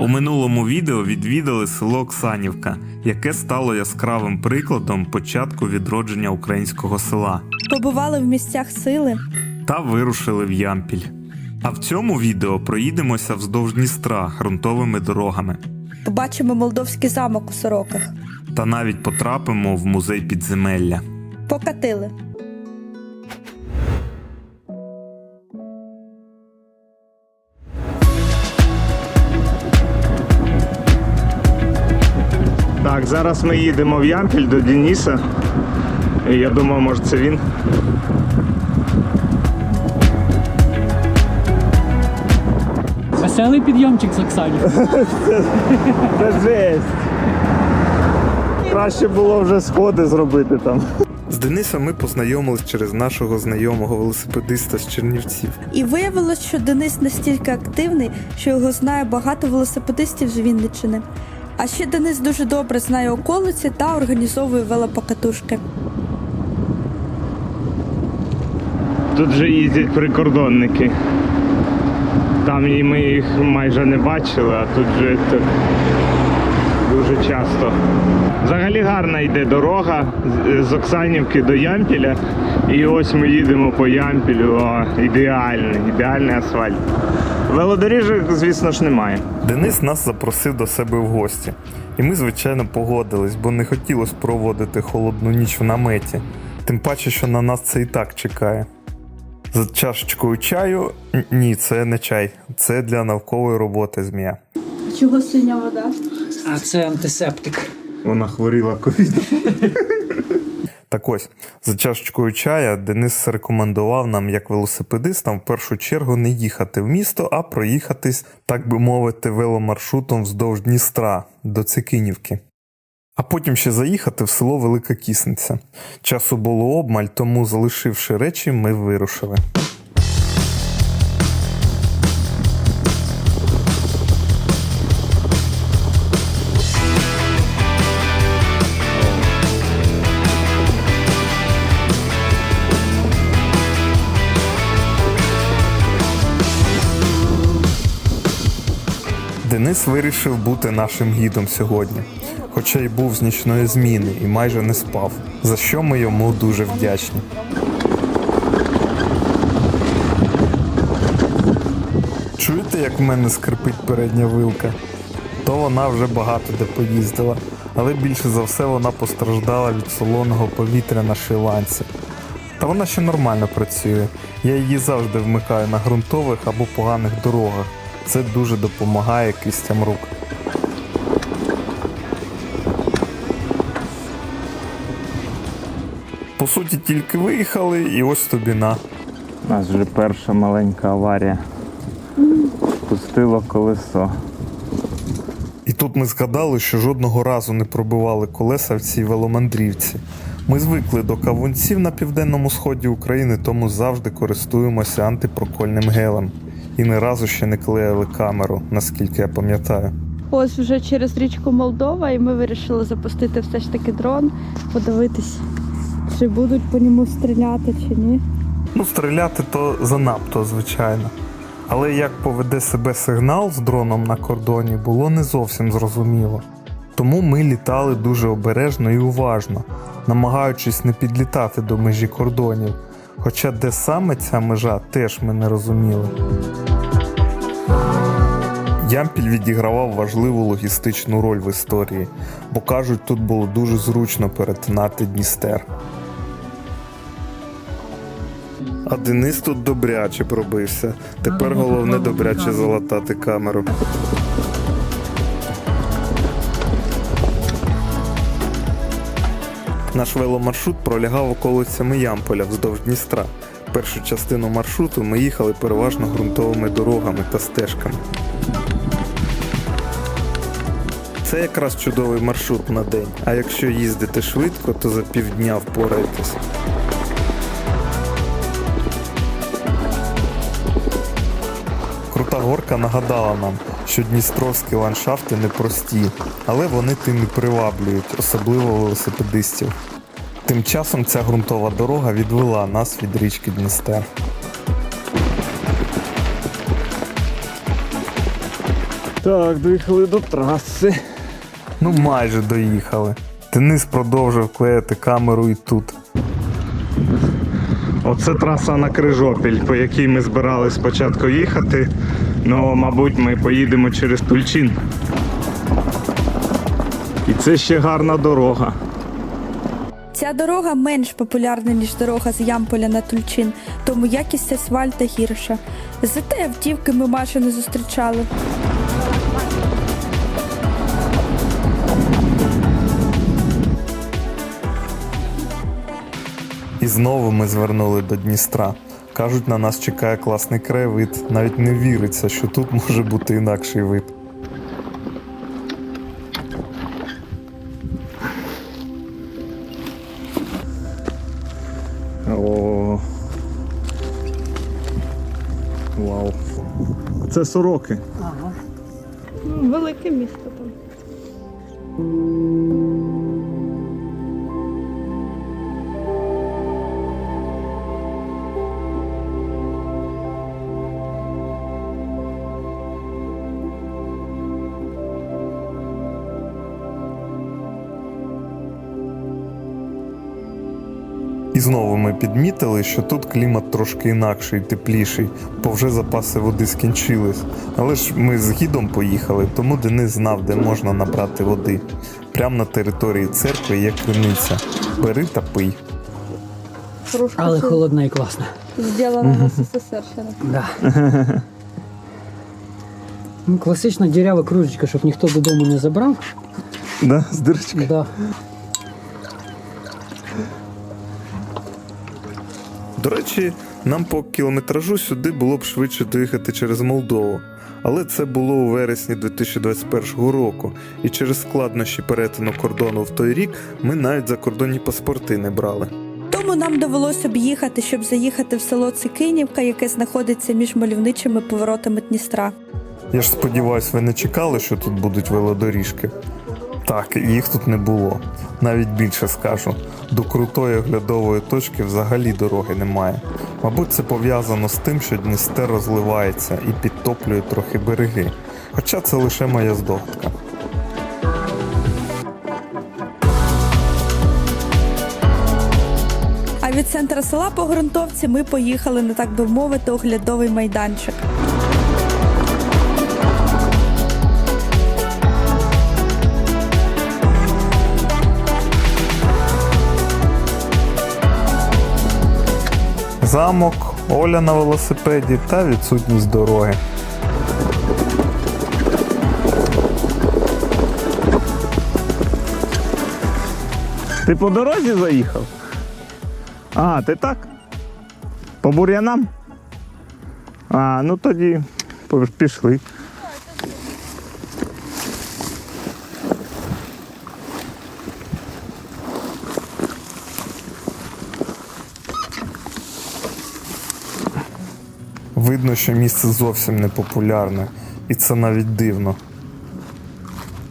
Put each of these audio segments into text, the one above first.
У минулому відео відвідали село Оксанівка, яке стало яскравим прикладом початку відродження українського села, Побували в місцях сили. та вирушили в Ямпіль. А в цьому відео проїдемося вздовж Дністра ґрунтовими дорогами Побачимо молдовський замок у сороках. та навіть потрапимо в музей підземелля. Покатили. Так, зараз ми їдемо в Ямпіль до Дениса. Я думав, може це він. Веселий підйомчик з Оксані. Це жесть. Краще було вже сходи зробити там. З Денисом ми познайомились через нашого знайомого велосипедиста з Чернівців. І виявилось, що Денис настільки активний, що його знає багато велосипедистів з Вінниччини. А ще Денис дуже добре знає околиці та організовує велопокатушки. Тут же їздять прикордонники. Там і ми їх майже не бачили, а тут же це дуже часто. Взагалі гарна йде дорога з- з Оксанівки до Ямпіля. І ось ми їдемо по Ямпілю. О, ідеальний, ідеальний асфальт. Велодоріжок, звісно ж, немає. Денис нас запросив до себе в гості, і ми, звичайно, погодились, бо не хотілося проводити холодну ніч в наметі. Тим паче, що на нас це і так чекає. За чашечкою чаю ні, це не чай, це для наукової роботи змія. Чого синя вода? А це антисептик. Вона хворіла ковідом. Так ось, за чашечкою чая Денис рекомендував нам, як велосипедистам, в першу чергу не їхати в місто, а проїхатись, так би мовити, веломаршрутом вздовж Дністра до Цикинівки. А потім ще заїхати в село Велика Кісниця. Часу було обмаль, тому, залишивши речі, ми вирушили. Денис вирішив бути нашим гідом сьогодні, хоча й був з нічної зміни і майже не спав, за що ми йому дуже вдячні. Чуєте, як в мене скрипить передня вилка? То вона вже багато де поїздила, але більше за все вона постраждала від солоного повітря на шрі-ланці. Та вона ще нормально працює. Я її завжди вмикаю на ґрунтових або поганих дорогах. Це дуже допомагає кистям рук. По суті, тільки виїхали, і ось тобі на. У нас вже перша маленька аварія. Пустило колесо. І тут ми згадали, що жодного разу не пробивали колеса в цій веломандрівці. Ми звикли до кавунців на південному сході України, тому завжди користуємося антипрокольним гелем. І ні разу ще не клеїли камеру, наскільки я пам'ятаю. Ось вже через річку Молдова, і ми вирішили запустити все ж таки дрон, подивитись, чи будуть по ньому стріляти, чи ні. Ну, стріляти то занадто, звичайно. Але як поведе себе сигнал з дроном на кордоні, було не зовсім зрозуміло. Тому ми літали дуже обережно і уважно, намагаючись не підлітати до межі кордонів. Хоча де саме ця межа, теж ми не розуміли. Ямпіль відігравав важливу логістичну роль в історії, бо кажуть, тут було дуже зручно перетинати Дністер. А Денис тут добряче пробився. Тепер головне добряче залатати камеру. Наш веломаршрут пролягав околицями Ямполя вздовж Дністра. Першу частину маршруту ми їхали переважно ґрунтовими дорогами та стежками. Це якраз чудовий маршрут на день. А якщо їздити швидко, то за півдня впораєтесь. Крута горка нагадала нам, що дністровські ландшафти непрості, але вони тим і приваблюють, особливо велосипедистів. Тим часом ця ґрунтова дорога відвела нас від річки Дністер. Так, доїхали до траси. Ну майже доїхали. Денис продовжив клеїти камеру і тут. Оце траса на Крижопіль, по якій ми збирали спочатку їхати. Ну, мабуть, ми поїдемо через Тульчин. І це ще гарна дорога. Ця дорога менш популярна, ніж дорога з Ямполя на Тульчин, тому якість асфальта гірша. Зате автівки ми майже не зустрічали. І знову ми звернули до Дністра. Кажуть, на нас чекає класний краєвид. Навіть не віриться, що тут може бути інакший вид. О. Вау. Це сороки. Ага. Велике місто І знову ми підмітили, що тут клімат трошки інакший, тепліший, бо вже запаси води скінчились. Але ж ми з гідом поїхали, тому Денис знав, де можна набрати води. Прямо на території церкви є криниця. Бери та пий. Але холодна і класна. Зроблена на СССР ще. Да. Ну, класична дірява кружечка, щоб ніхто додому не забрав. Да, з дирочки. Да. До речі, нам по кілометражу сюди було б швидше доїхати через Молдову. Але це було у вересні 2021 року, і через складнощі перетину кордону в той рік ми навіть закордонні паспорти не брали. Тому нам довелося об'їхати, щоб заїхати в село Цикинівка, яке знаходиться між мальовничими поворотами Дністра. Я ж сподіваюсь, ви не чекали, що тут будуть велодоріжки. Так, їх тут не було. Навіть більше скажу. До крутої оглядової точки взагалі дороги немає. Мабуть, це пов'язано з тим, що Дністер розливається і підтоплює трохи береги. Хоча це лише моя здогадка. А від центра села по ґрунтовці ми поїхали на так би мовити оглядовий майданчик. Замок, Оля на велосипеді та відсутність дороги. Ти по дорозі заїхав? А, ти так? По бур'янам? А, ну тоді пішли. Видно, що місце зовсім не популярне, і це навіть дивно.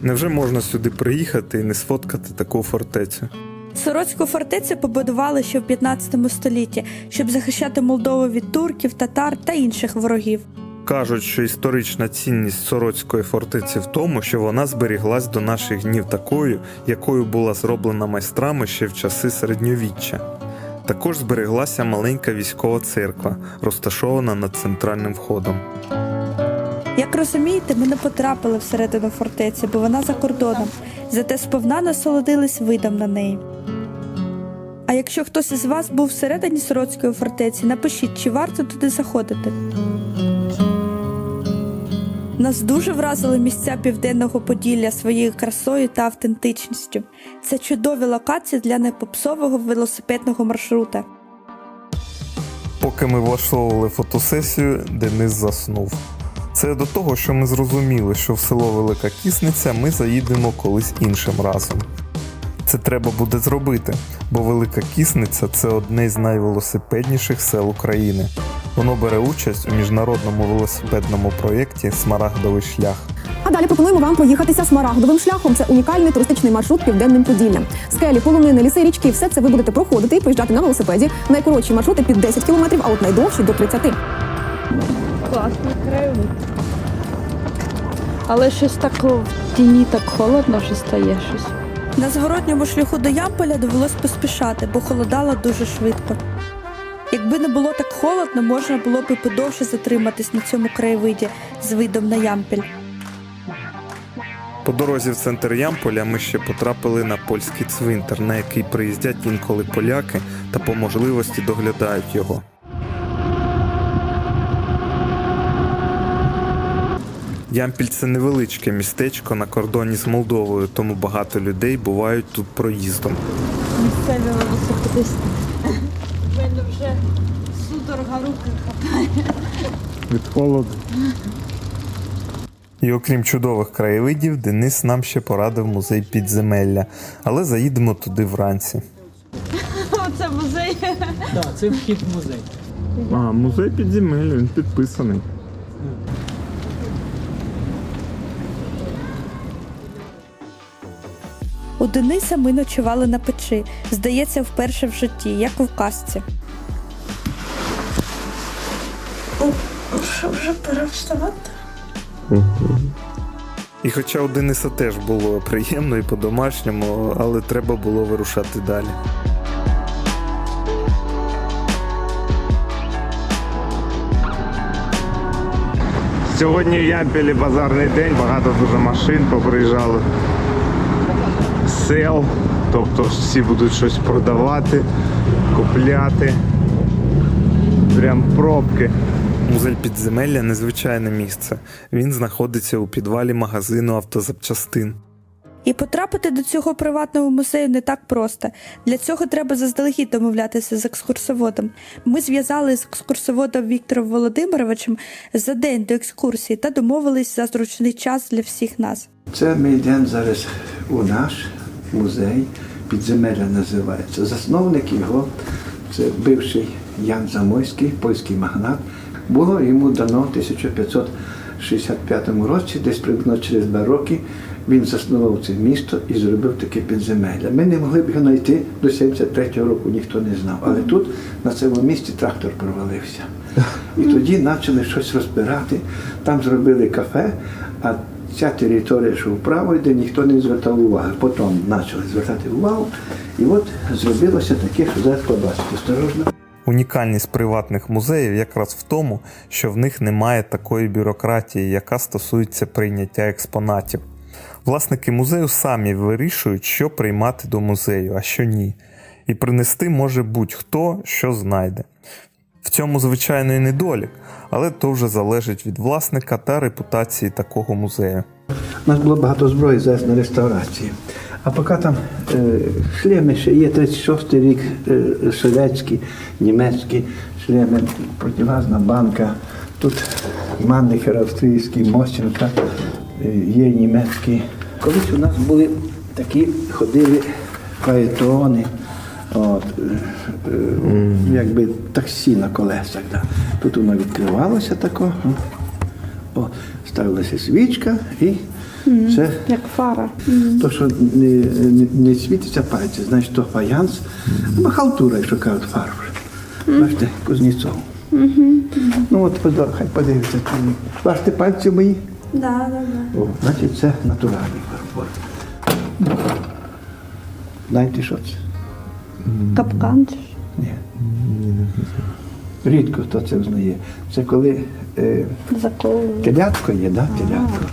Невже можна сюди приїхати і не сфоткати таку фортецю? Сороцьку фортецю побудували ще в 15 столітті, щоб захищати Молдову від турків, татар та інших ворогів. Кажуть, що історична цінність Сороцької фортеці в тому, що вона зберіглась до наших днів такою, якою була зроблена майстрами ще в часи середньовіччя. Також збереглася маленька військова церква, розташована над центральним входом. Як розумієте, ми не потрапили всередину фортеці, бо вона за кордоном, зате сповна насолодились видом на неї. А якщо хтось із вас був всередині Сороцької фортеці, напишіть, чи варто туди заходити. Нас дуже вразили місця південного Поділля своєю красою та автентичністю. Це чудові локації для непопсового велосипедного маршрута. Поки ми влаштовували фотосесію, Денис заснув. Це до того, що ми зрозуміли, що в село Велика Кісниця ми заїдемо колись іншим разом. Це треба буде зробити, бо Велика Кісниця це одне з найвелосипедніших сел України. Воно бере участь у міжнародному велосипедному проєкті Смарагдовий шлях. А далі пропонуємо вам проїхатися смарагдовим шляхом. Це унікальний туристичний маршрут південним Поділлям. Скелі, полонини, ліси, річки все це ви будете проходити і проїжджати на велосипеді. Найкоротші маршрути під 10 кілометрів, а от найдовші до 30. Класний краєвид. Але щось так в тіні так холодно вже стає щось. На зворотньому шляху до Ямполя довелось поспішати, бо холодало дуже швидко. Якби не було так холодно, можна було б і подовше затриматись на цьому краєвиді з видом на Ямпіль. По дорозі в центр Ямполя ми ще потрапили на польський цвинтар, на який приїздять інколи поляки та по можливості доглядають його. Ямпіль це невеличке містечко на кордоні з Молдовою, тому багато людей бувають тут проїздом. Місцеві велосипедисти. Мене вже судорога руки хапає. Від холоду. І окрім чудових краєвидів, Денис нам ще порадив музей підземелля, але заїдемо туди вранці. Оце музей. Так, це вхід в музей. А, музей підземелля, він підписаний. У Дениса ми ночували на печі. Здається, вперше в житті, як у казці. Що вже пора вставати? І хоча у Дениса теж було приємно і по-домашньому, але треба було вирушати далі. Сьогодні в Ямпілі базарний день, багато дуже машин поприїжджало сел. Тобто всі будуть щось продавати, купляти. Прям пробки. Музей підземелля незвичайне місце. Він знаходиться у підвалі магазину автозапчастин. І потрапити до цього приватного музею не так просто. Для цього треба заздалегідь домовлятися з екскурсоводом. Ми зв'язали з екскурсоводом Віктором Володимировичем за день до екскурсії та домовились за зручний час для всіх нас. Це ми йдемо зараз у наш музей, підземелля називається. Засновник його це бивший Ян Замойський, польський магнат. Було йому дано в 1565 році, десь приблизно через два роки, він заснував це місто і зробив таке підземелля. Ми не могли б його знайти до 73-го року, ніхто не знав. Але тут, на цьому місці, трактор провалився. І тоді почали щось розбирати. Там зробили кафе, а ця територія, що вправо йде, ніхто не звертав уваги. Потім почали звертати увагу. І от зробилося таке, що зараз побачите. Осторожно. Унікальність приватних музеїв якраз в тому, що в них немає такої бюрократії, яка стосується прийняття експонатів. Власники музею самі вирішують, що приймати до музею, а що ні. І принести може будь-хто, що знайде. В цьому, звичайно, і недолік, але то вже залежить від власника та репутації такого музею. У нас було багато зброї зараз на реставрації. А поки там е, шлеми ще є 36-й рік е, совєтські, німецькі шлеми, противазна банка. Тут Маннихер австрійський, Мосченка, е, є німецькі. Колись у нас були такі, ходили фаетони, от, е, е, якби таксі на колесах. Да. Тут воно відкривалося тако. О, ставилася свічка і це Як фара. то, що не, не, не світиться пальці, значить то фаянс, або халтура, якщо кажуть фарб. Бачите, Кузнєцов. Ну от хай подивиться. Бачите пальці мої? Да, да, да. О, значить це натуральний фарбор. Знаєте, що це? Капкан. чи ж? Ні. Рідко хто це взнає. Це коли е. Телятко є, да, телятко.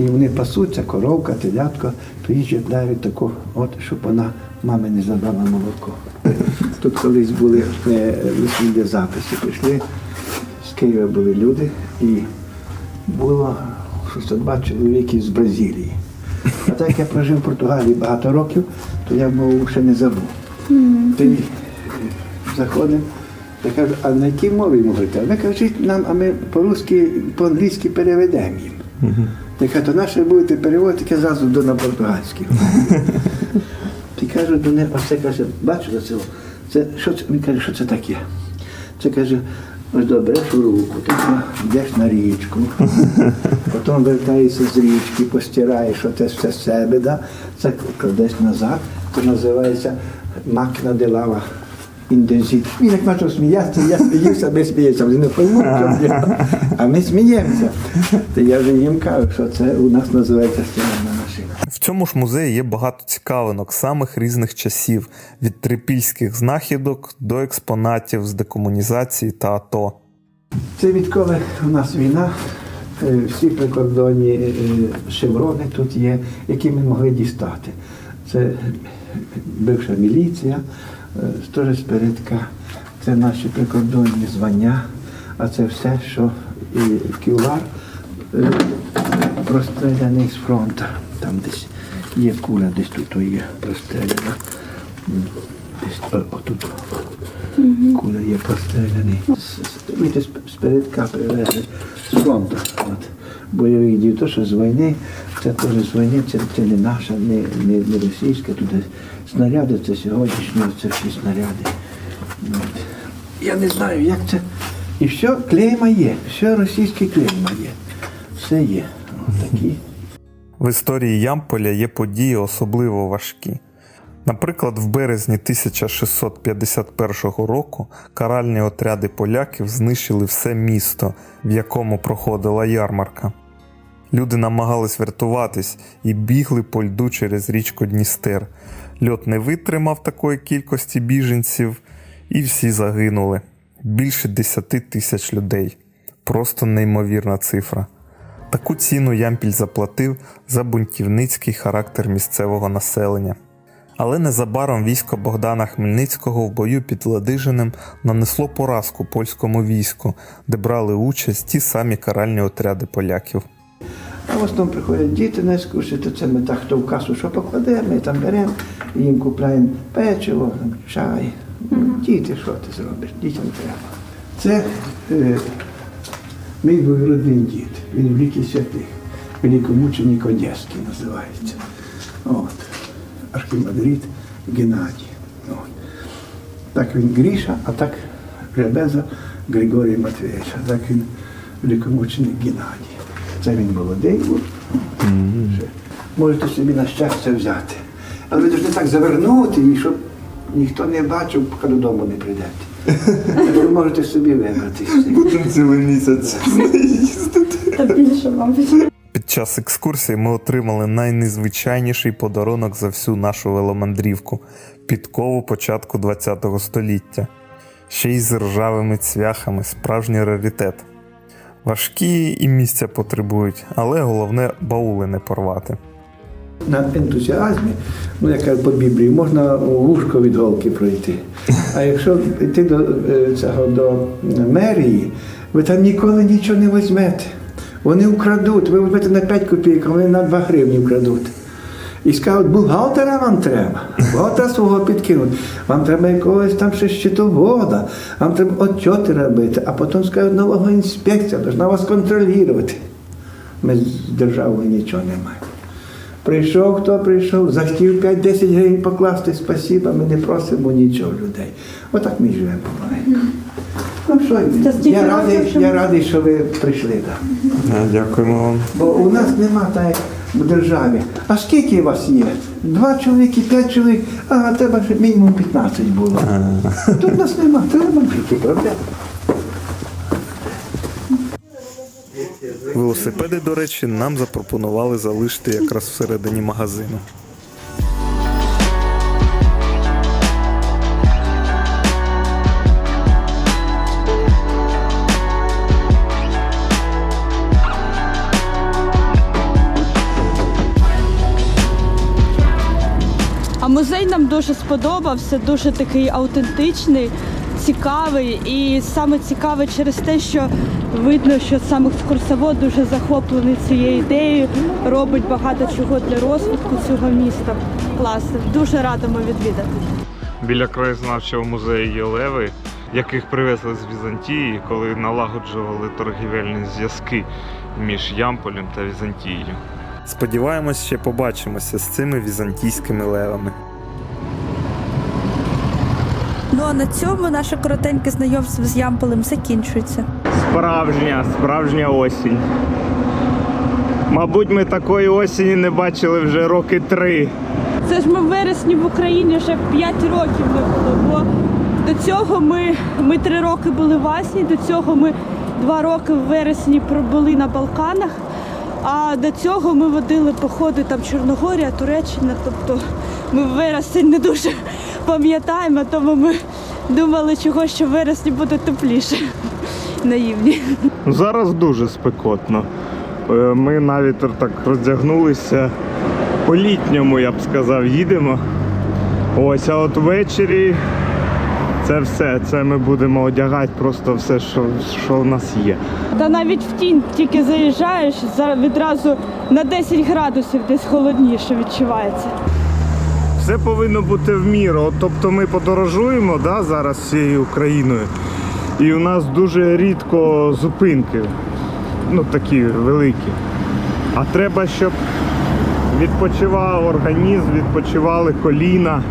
І вони пасуться, коровка, телятко, то їй дають таку, от, щоб вона мами не забрала молоко. Тут колись були е, висні записи, прийшли, з Києва були люди, і було щось два чоловіки з Бразилії. А так як я прожив в Португалії багато років, то я мову ще не забув. Ти заходимо, Я кажу, а на якій мові йому говорити? Ви кажіть нам, а ми по-русски, по-англійськи переведемо їм. Я кажу, то наше будете переводити, я зразу до на португальський. Ти кажу до них, оце каже, бачу за цього. Це, що це? Він каже, що це таке? Це каже, ось добре, береш у руку, ти йдеш на річку, потім вертаєшся з річки, постираєш оте все з себе, да? це кладеш назад, це називається макна де лава. Індезит. Він як почав сміятися, я сміюся, ми сміємося, вони не поймуть, що діло. а ми сміємося. То я вже їм кажу, що це у нас називається стиральна машина. В цьому ж музеї є багато цікавинок самих різних часів, від трипільських знахідок до експонатів з декомунізації та АТО. Це відколи у нас війна, е, всі прикордонні е, шеврони тут є, які ми могли дістати. Це бивша міліція, сторож теж спередка, це наші прикордонні звання, а це все, що і кюлар е, розстріляний з фронту. Там десь є куля, десь тут є простріляна. Отут. Куля є простреляний. Десь спередка привезли з фронту. От. Бойових дій, то, що з війни, це теж з війни, це, це не наша, не, не, не російська. Тут снаряди, це сьогоднішні, це всі снаряди. От. Я не знаю, як це. І все, клейма є, все російське клейма є. Все є. От такі. В історії Ямполя є події особливо важкі. Наприклад, в березні 1651 року каральні отряди поляків знищили все місто, в якому проходила ярмарка. Люди намагались врятуватись і бігли по льду через річку Дністер. Льот не витримав такої кількості біженців, і всі загинули. Більше 10 тисяч людей. Просто неймовірна цифра. Таку ціну Ямпіль заплатив за бунтівницький характер місцевого населення. Але незабаром військо Богдана Хмельницького в бою під Ладижиним нанесло поразку польському війську, де брали участь ті самі каральні отряди поляків. А в основному приходять діти на екскурсії, це ми так хто в касу що покладемо, ми там беремо, і їм купляємо печиво, чай. Діти, що ти зробиш? Дітям треба. Це е, мій двоюродний дід, він в ліки святих, великомученик Одеський називається. От. Архімандрит Геннадій. От. Так він Гріша, а так Ребеза Григорій Матвійович, а так він великомученик Геннадій. Це він молодий був. Ще. Можете собі на щастя взяти. Але ви повинні так завернути її, щоб ніхто не бачив, поки додому не прийдете. Ви можете собі вибрати. Будемо цілий місяць. Та більше, мабуть. Час екскурсії ми отримали найнезвичайніший подарунок за всю нашу веломандрівку підкову початку ХХ століття. Ще й з ржавими цвяхами, справжній раритет. Важкі і місця потребують, але головне баули не порвати. На ентузіазмі, ну я кажу по Біблії, можна вушко від голки пройти. А якщо йти до е, цього до мерії, ви там ніколи нічого не візьмете. Вони вкрадуть, ви візьмете на 5 копійок, а вони на 2 гривні вкрадуть. І скажуть, бухгалтера вам треба, бухгалтера свого підкинуть. Вам треба якогось там ще щитовода, вам треба отчоти робити, а потім скажуть, нового інспекція, повинна вас контролювати. Ми з державою нічого не маємо. Прийшов, хто прийшов, захотів 5-10 гривень покласти, спасіба, ми не просимо нічого людей. Отак ми живемо помаленьку. Що, я радий, що я радий, що ви прийшли. Да. Дякуємо вам. Бо у нас нема так, як в державі. А скільки вас є? Два чоловіки, п'ять чоловік, а треба ж мінімум 15 було. Тут нас нема, треба жити, правда? Велосипеди, до речі, нам запропонували залишити якраз всередині магазину. Дуже сподобався, дуже такий аутентичний, цікавий. І саме цікаве через те, що видно, що сам екскурсовод дуже захоплений цією ідеєю, робить багато чого для розвитку цього міста. Класно, дуже радимо відвідати. Біля краєзнавчого музею є леви, яких привезли з Візантії, коли налагоджували торгівельні зв'язки між Ямполем та Візантією. Сподіваємось, ще побачимося з цими візантійськими левами. Ну а на цьому наше коротеньке знайомство з Ямполем закінчується. Справжня, справжня осінь. Мабуть, ми такої осені не бачили вже роки три. Це ж ми в вересні в Україні вже 5 років не було. Бо до цього ми, ми 3 роки були в Азії, до цього ми 2 роки в вересні пробули на Балканах. А до цього ми водили походи там Чорногорія, Туреччина. Тобто ми в вересень не дуже пам'ятаємо, тому ми думали, чого що в вересні буде тепліше. Наївні. Зараз дуже спекотно. Е, Ми навіть так роздягнулися по-літньому, я б сказав, їдемо. Ось, а от ввечері це все. Це ми будемо одягати просто все, що, що в нас є. Та навіть в тінь тільки заїжджаєш, за- відразу на 10 градусів десь холодніше відчувається. Все повинно бути в міру. От, тобто ми подорожуємо да, зараз всією Україною, і у нас дуже рідко зупинки, ну такі великі. А треба, щоб відпочивав організм, відпочивали коліна,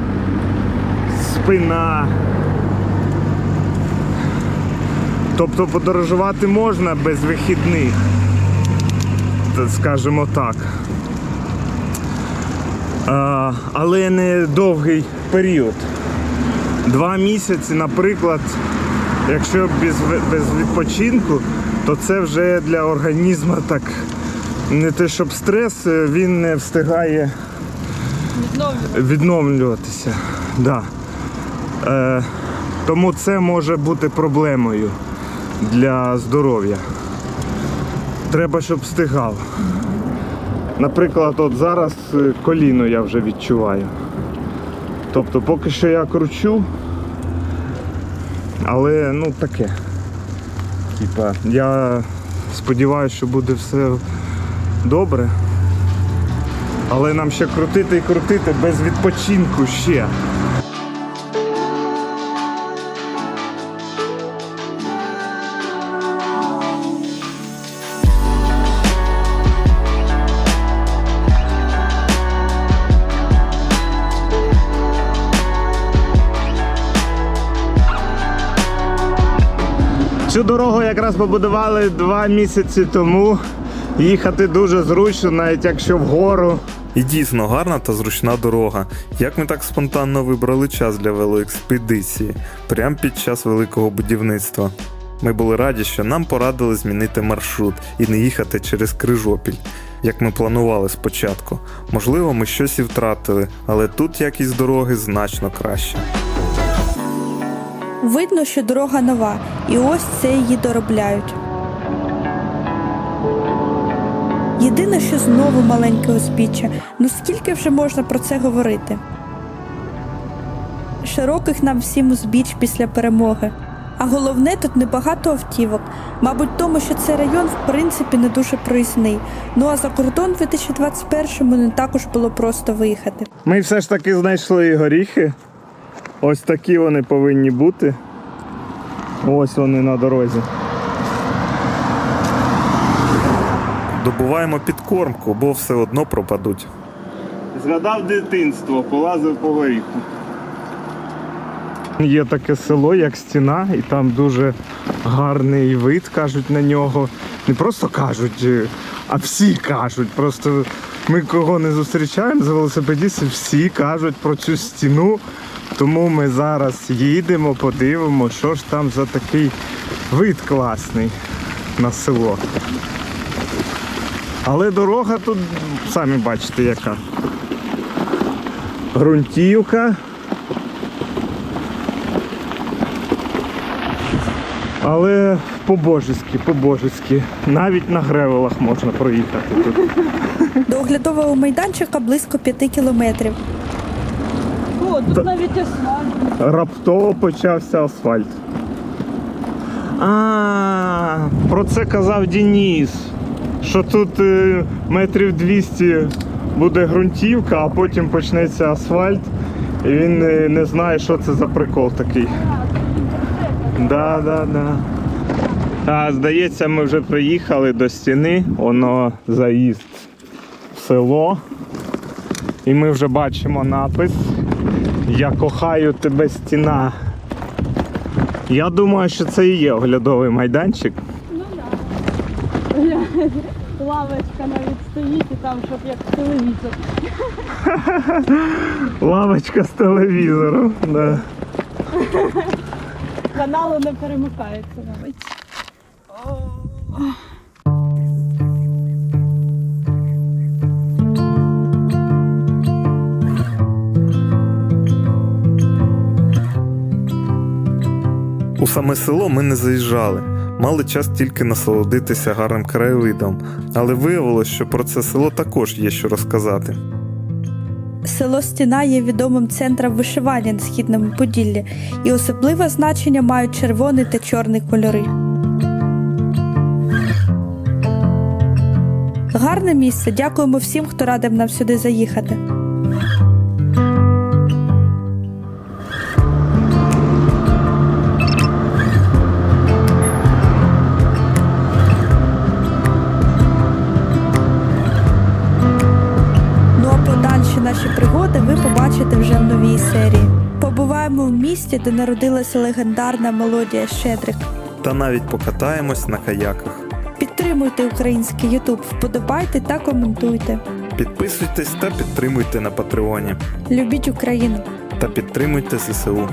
спина. Тобто подорожувати можна без вихідних, скажімо так. Але не довгий період. Два місяці, наприклад, якщо без, без відпочинку, то це вже для організму так не те, щоб стрес, е, він не встигає відновлюватися. Да. Е, тому це може бути проблемою для здоров'я. Треба, щоб встигав. Наприклад, от зараз е, коліно я вже відчуваю. Тобто поки що я кручу, але ну таке. Типа, я сподіваюся, що буде все добре. Але нам ще крутити і крутити без відпочинку ще. Якраз побудували два місяці тому. Їхати дуже зручно, навіть якщо вгору. І дійсно гарна та зручна дорога. Як ми так спонтанно вибрали час для велоекспедиції, прямо під час великого будівництва. Ми були раді, що нам порадили змінити маршрут і не їхати через Крижопіль, як ми планували спочатку. Можливо, ми щось і втратили, але тут якість дороги значно краща. Видно, що дорога нова, і ось це її доробляють. Єдине, що знову маленьке узбіччя, ну скільки вже можна про це говорити? Широких нам всім узбіч після перемоги. А головне тут небагато автівок. Мабуть, тому що цей район в принципі не дуже проїзний. Ну а за кордон в 2021-му не також було просто виїхати. Ми все ж таки знайшли горіхи. Ось такі вони повинні бути. Ось вони на дорозі. Добуваємо підкормку, бо все одно пропадуть. Згадав дитинство, полазив по горіху. Є таке село, як стіна, і там дуже гарний вид, кажуть на нього. Не просто кажуть, е, а всі кажуть. Просто ми кого не зустрічаємо з велосипедістів, всі кажуть про цю стіну. Тому ми зараз їдемо, подивимо, що ж там за такий вид класний на село. Але дорога тут, самі бачите, яка. Грунтівка. Але по-божески, по-божески. Навіть на гревелах можна проїхати тут. До оглядового майданчика близько 5 кілометрів. Тут навіть асфальт. Раптово почався асфальт. А, про це казав Дініс. Що тут е, метрів 200 буде ґрунтівка, а потім почнеться асфальт. І він е, не знає, що це за прикол такий. Да, да, да. А, здається, ми вже приїхали до стіни, воно заїзд в село. І ми вже бачимо напис Я кохаю тебе стіна. Я думаю, що це і є оглядовий майданчик. Ну да. Лавочка навіть стоїть і там, щоб як телевізор. Лавочка з телевізором. Да. Каналу не перемикається навіть. У саме село ми не заїжджали, мали час тільки насолодитися гарним краєвидом, але виявилось, що про це село також є що розказати. Село Стіна є відомим центром вишивання на східному Поділлі, і особливе значення мають червоний та чорний кольори. Гарне місце. Дякуємо всім, хто радив нам сюди заїхати. Місті, де народилася легендарна мелодія Щедрик. Та навіть покатаємось на каяках. Підтримуйте український Ютуб, вподобайте та коментуйте. Підписуйтесь та підтримуйте на Патреоні. Любіть Україну! Та підтримуйте ЗСУ.